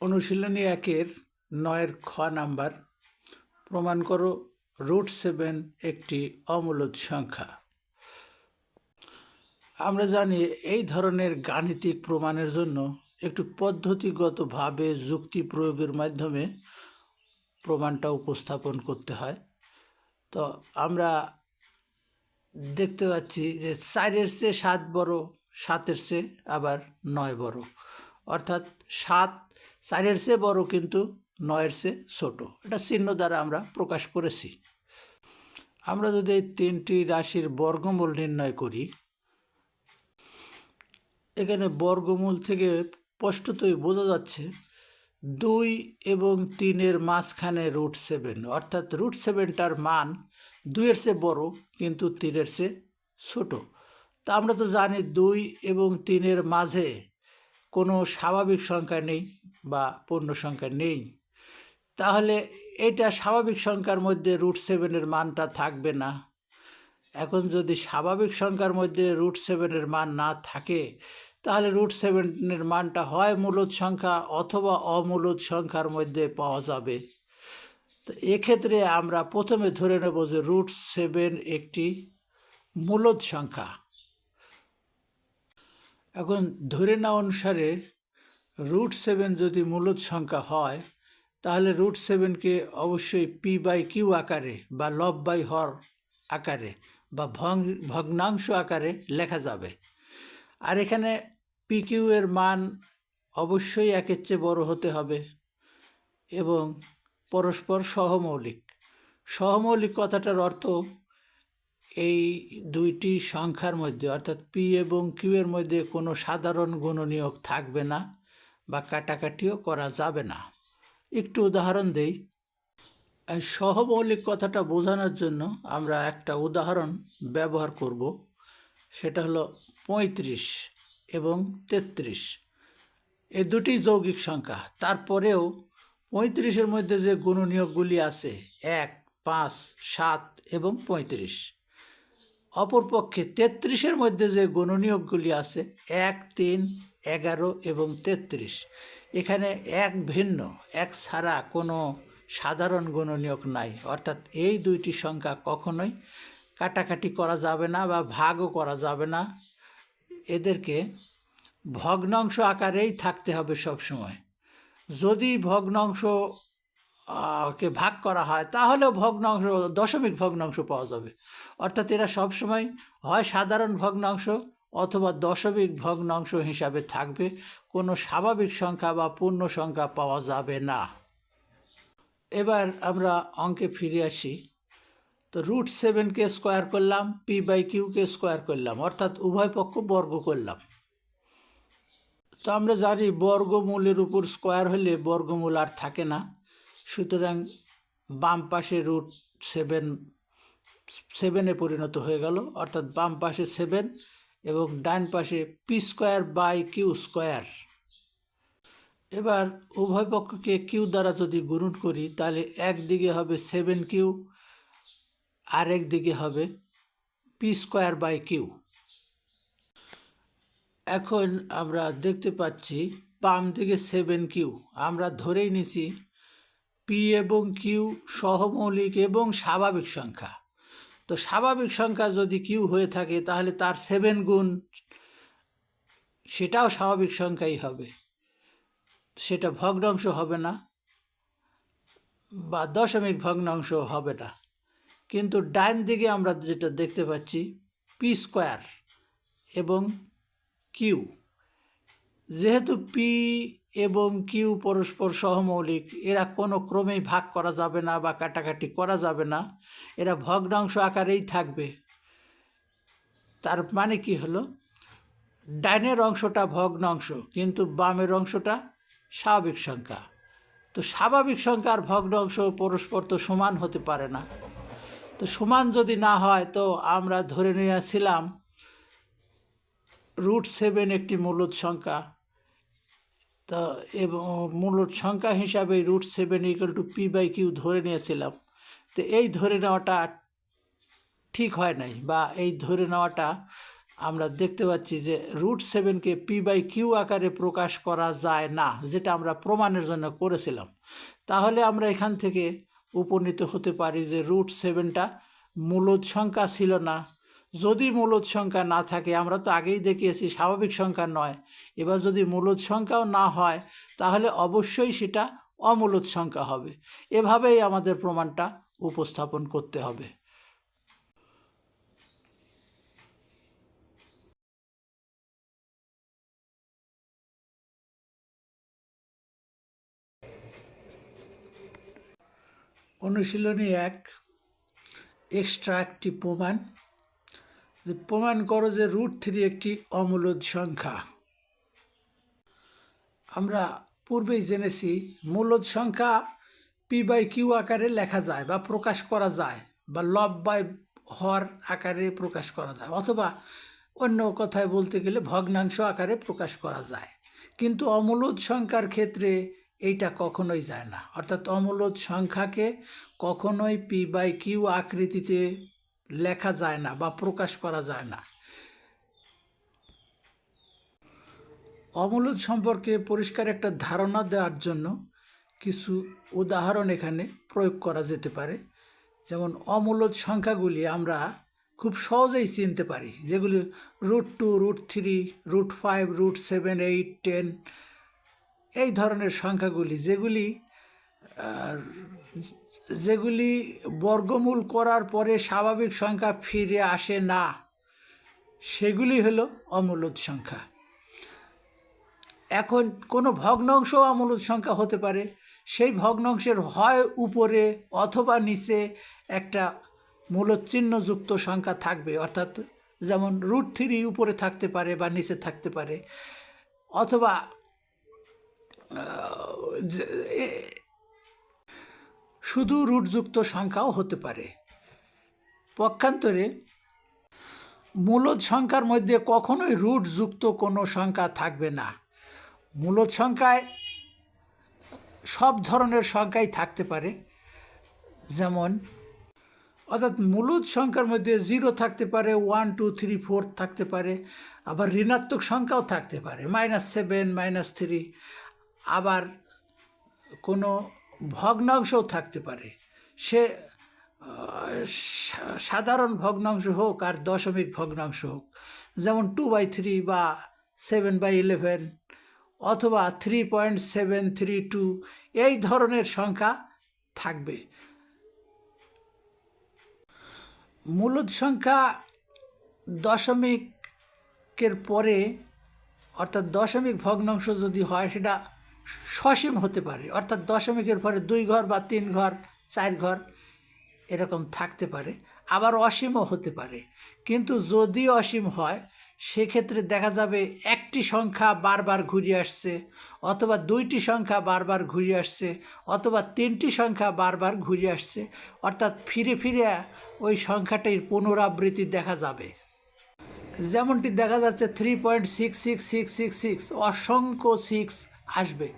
অনুশীলনী একের নয়ের খ নাম্বার। প্রমাণ করো, রুট সেভেন একটি অমূলত সংখ্যা। আমরা জানি এই ধরনের গাণিতিক প্রমাণের জন্য একটু পদ্ধতিগতভাবে যুক্তি প্রয়োগের মাধ্যমে প্রমাণটা উপস্থাপন করতে হয়। তো আমরা দেখতে পাচ্ছি যে চারের চেয়ে সাত বড়, সাতের চেয়ে আবার নয় বড়। অর্থাৎ সাত, চারের চেয়ে বড় কিন্তু নয়ের চেয়ে ছোট। এটা চিহ্ন দ্বারা আমরা প্রকাশ করেছি। আমরা যদি এই তিনটি রাশির বর্গমূল নির্ণয় করি, এখানে বর্গমূল থেকে স্পষ্টতই বোঝা যাচ্ছে দুই এবং তিনের মাঝখানে রুট সেভেন, অর্থাৎ রুট সেভেনটার মান দুইয়ের চেয়ে বড় কিন্তু তিনের চেয়ে ছোট। তা আমরা তো জানি দুই এবং তিনের মাঝে কোনো স্বাভাবিক সংখ্যা নেই বা পূর্ণ সংখ্যা নেই। তাহলে এটা স্বাভাবিক সংখ্যার মধ্যে রুট সেভেনের মানটা থাকবে না। এখন যদি স্বাভাবিক সংখ্যার মধ্যে রুট সেভেনের মান না থাকে, তাহলে রুট সেভেনের মানটা হয় মূলদ সংখ্যা অথবা অমূলদ সংখ্যার মধ্যে পাওয়া যাবে। তো এক্ষেত্রে আমরা প্রথমে ধরে নেব যে রুট সেভেন একটি মূলদ সংখ্যা। এখন ধরে নেওয়া অনুসারে রুট সেভেন যদি মূলত সংখ্যা হয়, তাহলে রুট সেভেনকে অবশ্যই পি বাই কিউ আকারে বা লব বাই হর আকারে বা ভগ্নাংশ আকারে লেখা যাবে। আর এখানে পি কিউ এর মান অবশ্যই একের চেয়ে বড় হতে হবে এবং পরস্পর সহমৌলিক। সহমৌলিক কথাটার অর্থ এই দুইটি সংখ্যার মধ্যে, অর্থাৎ পি এবং কিউ এর মধ্যে কোনো সাধারণ গুণনীয়ক থাকবে না বা কাটাকাটিও করা যাবে না। একটু উদাহরণ দেই। সহমৌলিক কথাটা বোঝানোর জন্য আমরা একটা উদাহরণ ব্যবহার করব। সেটা হলো পঁয়ত্রিশ এবং তেত্রিশ। এ দুটি যৌগিক সংখ্যা। তারপরেও পঁয়ত্রিশের মধ্যে যে গুণনীয়কগুলি আছে, এক, পাঁচ, সাত এবং পঁয়ত্রিশ। অপরপক্ষে তেত্রিশের মধ্যে যে গুণনীয়কগুলি আছে, এক, তিন, এগারো এবং তেত্রিশ, এখানে এক ভিন্ন, এক ছাড়া কোনো সাধারণ গুণনীয়ক নাই। অর্থাৎ এই দুইটি সংখ্যা কখনোই কাটাকাটি করা যাবে না বা ভাগও করা যাবে না। এদেরকে ভগ্নাংশ আকারেই থাকতে হবে সবসময়। যদি ভগ্নাংশ কে ভাগ করা হয়, তাহলেও ভগ্নাংশ, দশমিক ভগ্নাংশ পাওয়া যাবে। অর্থাৎ এরা সবসময় হয় সাধারণ ভগ্নাংশ অথবা দশমিক ভগ্নাংশ হিসাবে থাকবে। কোনো স্বাভাবিক সংখ্যা বা পূর্ণ সংখ্যা পাওয়া যাবে না। এবার আমরা অঙ্কে ফিরে আসি। তো রুট সেভেনকে স্কোয়ার করলাম পি বাই কিউকে স্কোয়ার করলাম, অর্থাৎ উভয় পক্ষ বর্গ করলাম। তো আমরা জানি বর্গমূলের উপর স্কোয়ার হলে বর্গমূল আর থাকে না। সুতরাং বাম পাশে রুট সেভেন সেভেনে পরিণত হয়ে গেল। অর্থাৎ বাম পাশে সেভেন এবং ডান পাশে P square by Q square এবার উভয় পক্ষকে কিউ দ্বারা যদি গুণন করি, তাহলে একদিকে হবে সেভেন কিউ আর একদিকে হবে পি স্কোয়ার বাই কিউ এখন আমরা দেখতে পাচ্ছি বাম দিকে সেভেন কিউ আমরা ধরেই নিছি পি এবং কিউ সহমৌলিক এবং স্বাভাবিক সংখ্যা। তো স্বাভাবিক সংখ্যা যদি কিউ হয়ে থাকে, তাহলে তার সেভেন গুণ, সেটাও স্বাভাবিক সংখ্যাই হবে। সেটা ভগ্নাংশ হবে না, বা দশমিক ভগ্নাংশ হবে না। কিন্তু ডাইন দিকে আমরা যেটা দেখতে পাচ্ছি, পি স্কোয়ার এবং কিউ। যেহেতু পি এবং কিউ পরস্পর সহমৌলিক। এরা কোনো ক্রমেই ভাগ করা যাবে না বা কাটাকাটি করা যাবে না। এরা ভগ্নাংশ আকারেই থাকবে। তার মানে কি হলো? ডাইনের অংশটা ভগ্নাংশ, কিন্তু বামের অংশটা স্বাভাবিক সংখ্যা। তো স্বাভাবিক সংখ্যা আর ভগ্নাংশ পরস্পর তো সমান হতে পারে না। তো সমান যদি না হয়, তো আমরা ধরে নিয়েছিলাম রুট সেভেন একটি মূলদ সংখ্যা। তা এবং মূলদ সংখ্যা হিসাবে root seven equal to P by Q ধরে নিয়েছিলাম। তো এই ধরে নেওয়াটা ঠিক হয় নাই বা এই ধরে নেওয়াটা আমরা দেখতে পাচ্ছি যে রুট সেভেনকে পি বাই কিউ আকারে প্রকাশ করা যায় না, যেটা আমরা প্রমাণের জন্য করেছিলাম। তাহলে আমরা এখান থেকে উপনীত হতে পারি যে রুট সেভেনটা মূলদ সংখ্যা ছিল না যদি মূলদ সংখ্যা না থাকে, আমরা তো আগেই দেখিয়েছি স্বাভাবিক সংখ্যা নয়। এবার যদি মূলদ সংখ্যাও না হয়, তাহলে অবশ্যই সেটা অমূলদ সংখ্যা হবে। এভাবেই আমাদের প্রমাণটা উপস্থাপন করতে হবে। অনুশীলনী এক এক্সট্রা একটি প্রমাণ। প্রমাণ করো যে রুট থ্রি একটি অমূলদ সংখ্যা। আমরা পূর্বেই জেনেছি মূলদ সংখ্যা পি বাই কিউ আকারে লেখা যায় বা প্রকাশ করা যায় বা লব বাই হর আকারে প্রকাশ করা যায় অথবা অন্য কথায় বলতে গেলে ভগ্নাংশ আকারে প্রকাশ করা যায়। কিন্তু অমূলদ সংখ্যার ক্ষেত্রে এইটা কখনোই যায় না। অর্থাৎ অমূলদ সংখ্যাকে কখনোই পি বাই কিউ আকৃতিতে লেখা যায় না বা প্রকাশ করা যায় না। অমূলদ সম্পর্কে পরিষ্কার একটা ধারণা দেওয়ার জন্য কিছু উদাহরণ এখানে প্রয়োগ করা যেতে পারে। যেমন অমূলদ সংখ্যাগুলি আমরা খুব সহজেই চিনতে পারি, যেগুলি root two, root three, root five, root seven, eight, ten, এই ধরনের সংখ্যাগুলি, যেগুলি যেগুলি বর্গমূল করার পরে স্বাভাবিক সংখ্যা ফিরে আসে না, সেগুলি হলো অমূলত সংখ্যা। এখন কোনো ভগ্নাংশ অমূলত সংখ্যা হতে পারে, সেই ভগ্নাংশের হয় উপরে অথবা নিচে একটা মূলদ চিহ্নযুক্ত সংখ্যা থাকবে, অর্থাৎ যেমন রুট থ্রি উপরে থাকতে পারে বা নিচে থাকতে পারে, অথবা শুধু রুটযুক্ত সংখ্যাও হতে পারে। পক্ষান্তরে, মূলদ সংখ্যার মধ্যে কখনোই রুটযুক্ত কোনো সংখ্যা থাকবে না। মূলদ সংখ্যায় সব ধরনের সংখ্যাই থাকতে পারে। যেমন, অর্থাৎ মূলদ সংখ্যার মধ্যে জিরো থাকতে পারে ওয়ান টু থ্রি ফোর থাকতে পারে, আবার ঋণাত্মক সংখ্যাও থাকতে পারে মাইনাস সেভেন মাইনাস থ্রি আবার কোনো ভগ্নাংশও থাকতে পারে। সে সাধারণ ভগ্নাংশ হোক আর দশমিক ভগ্নাংশ হোক, যেমন টু বাই থ্রি বা সেভেন বাই ইলেভেন অথবা three point seven three two এই ধরনের সংখ্যা থাকবে। মূলদ সংখ্যা দশমিকের পরে, অর্থাৎ দশমিক ভগ্নাংশ যদি হয়, সেটা সসীম হতে পারে, অর্থাৎ দশমিকের পরে দুই ঘর বা তিন ঘর, চার ঘর এরকম থাকতে পারে, আবার অসীমও হতে পারে। কিন্তু যদি অসীম হয়, সেক্ষেত্রে দেখা যাবে একটি সংখ্যা বারবার ঘুরে আসছে, অথবা দুইটি সংখ্যা বারবার ঘুরে আসছে, অথবা তিনটি সংখ্যা বারবার ঘুরে আসছে, অর্থাৎ ফিরে ফিরে ওই সংখ্যাটির পুনরাবৃত্তি দেখা যাবে। যেমনটি দেখা যাচ্ছে three point six six six six six অসংখ্য সিক্স আসবে।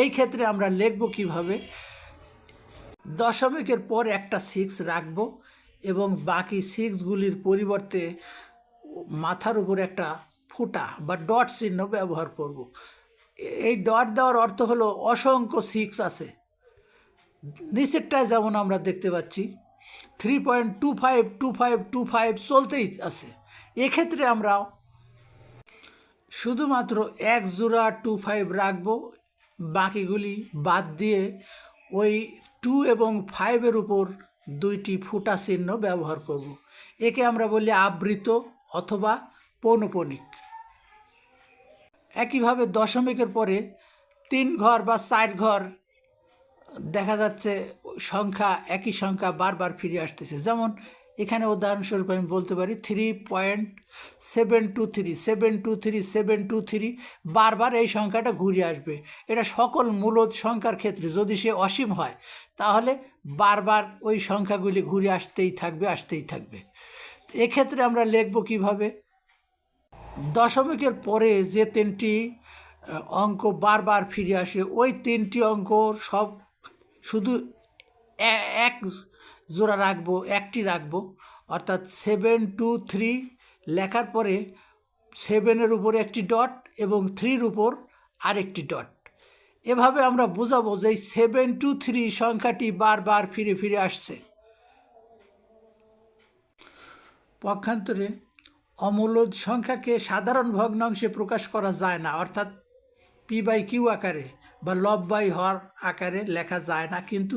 এই ক্ষেত্রে আমরা লিখব কীভাবে? দশমিকের পর একটা সিক্স রাখব এবং বাকি সিক্সগুলির পরিবর্তে মাথার উপর একটা ফুটা বা ডট চিহ্ন ব্যবহার করব। এই ডট দেওয়ার অর্থ হলো অসংখ্য সিক্স আছে। নিচেরটায় যেমন আমরা দেখতে পাচ্ছি three point two five two five two five চলতেই আছে। এক্ষেত্রে আমরা শুধুমাত্র এক জোড়া টু ফাইভ রাখব, বাকিগুলি বাদ দিয়ে ওই টু এবং ফাইভের উপর দুইটি ফুটা চিহ্ন ব্যবহার করব। একে আমরা বলি আবৃত অথবা পৌনপনিক একইভাবে দশমিকের পরে তিন ঘর বা চার ঘর দেখা যাচ্ছে সংখ্যা, একই সংখ্যা বারবার ফিরে আসতেছে যেমন এখানে উদাহরণস্বরূপ আমি বলতে পারি three point seven two three seven two three seven two three বারবার এই সংখ্যাটা ঘুরে আসবে। এটা সকল মূলদ সংখ্যার ক্ষেত্রে যদি সে অসীম হয়, তাহলে বারবার ওই সংখ্যাগুলি ঘুরে আসতেই থাকবে আসতেই থাকবে। এক্ষেত্রে আমরা লিখব কীভাবে? দশমিকের পরে যে তিনটি অঙ্ক বারবার ফিরে আসে, ওই তিনটি অঙ্ক সব শুধু এক জোড়া রাখব, একটি রাখব। অর্থাৎ সেভেন টু থ্রি লেখার পরে সেভেনের উপর একটি ডট এবং থ্রির উপর আরেকটি ডট এভাবে আমরা বোঝাবো যে সেভেন টু থ্রি সংখ্যাটি বারবার ফিরে ফিরে আসছে। পক্ষান্তরে অমূলদ সংখ্যাকে সাধারণ ভগ্নাংশে প্রকাশ করা যায় না, অর্থাৎ পি বাই কিউ আকারে বা লব বাই হর আকারে লেখা যায় না, কিন্তু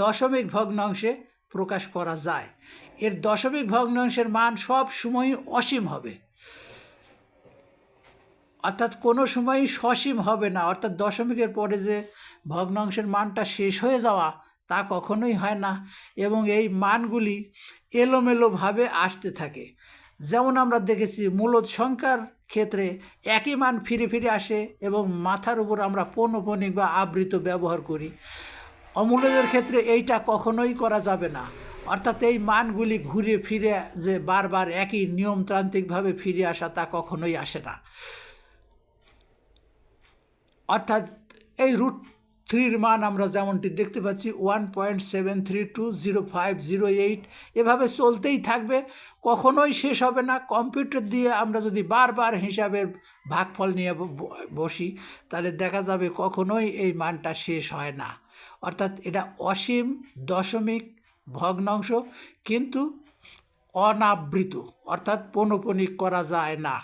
দশমিক ভগ্নাংশে প্রকাশ করা যায়। এর দশমিক ভগ্নাংশের মান সব সময়ই অসীম হবে। অর্থাৎ কোনো সময়ই সসীম হবে না। অর্থাৎ দশমিকের পরে যে ভগ্নাংশের মানটা শেষ হয়ে যাওয়া, তা কখনোই হয় না এবং এই মানগুলি এলোমেলোভাবে আসতে থাকে। যেমন আমরা দেখেছি মূলত সংখ্যার ক্ষেত্রে একই মান ফিরে ফিরে আসে এবং মাথার উপর আমরা পৌনপণিক বা আবৃত ব্যবহার করি। অমূল্যদের ক্ষেত্রে এইটা কখনোই করা যাবে না। অর্থাৎ এই মানগুলি ঘুরে ফিরে যে বারবার একই নিয়মতান্ত্রিকভাবে ফিরে আসা তা কখনোই আসে না। অর্থাৎ এই রুট থ্রির মান আমরা যেমনটি দেখতে পাচ্ছি one point seven three two zero five zero eight এভাবে চলতেই থাকবে, কখনোই শেষ হবে না। কম্পিউটার দিয়ে আমরা যদি বারবার হিসাবের ভাগফল নিয়ে বসি, তাহলে দেখা যাবে কখনোই এই মানটা শেষ হয় না। অর্থাৎ এটা অসীম দশমিক ভগ্নাংশ, কিন্তু অনাবৃত, অর্থাৎ পৌনপনিক করা যায় না।